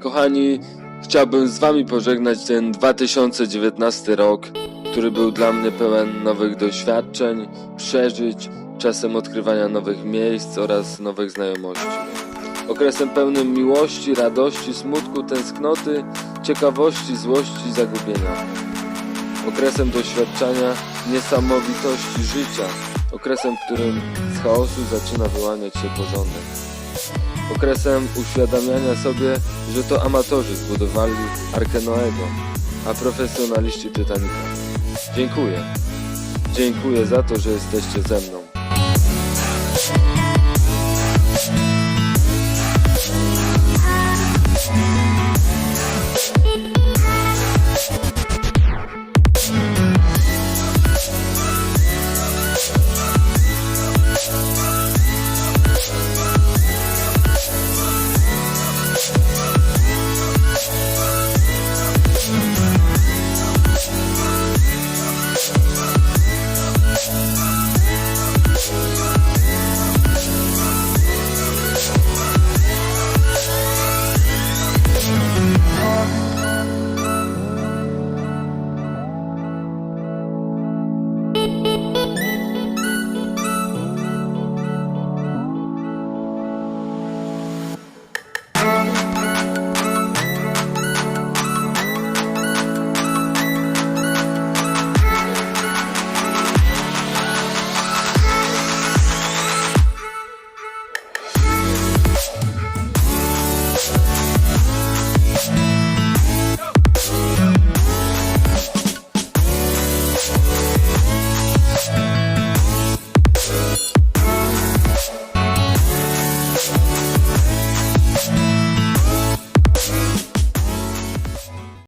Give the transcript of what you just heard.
Kochani, chciałbym z Wami pożegnać ten 2019 rok, który był dla mnie pełen nowych doświadczeń, przeżyć, czasem odkrywania nowych miejsc oraz nowych znajomości. Okresem pełnym miłości, radości, smutku, tęsknoty, ciekawości, złości, zagubienia. Okresem doświadczania niesamowitości życia. Okresem, w którym z chaosu zaczyna wyłaniać się porządek. Okresem uświadamiania sobie, że to amatorzy zbudowali Arkę Noego, a profesjonaliści Titanica. Dziękuję. Dziękuję za to, że jesteście ze mną.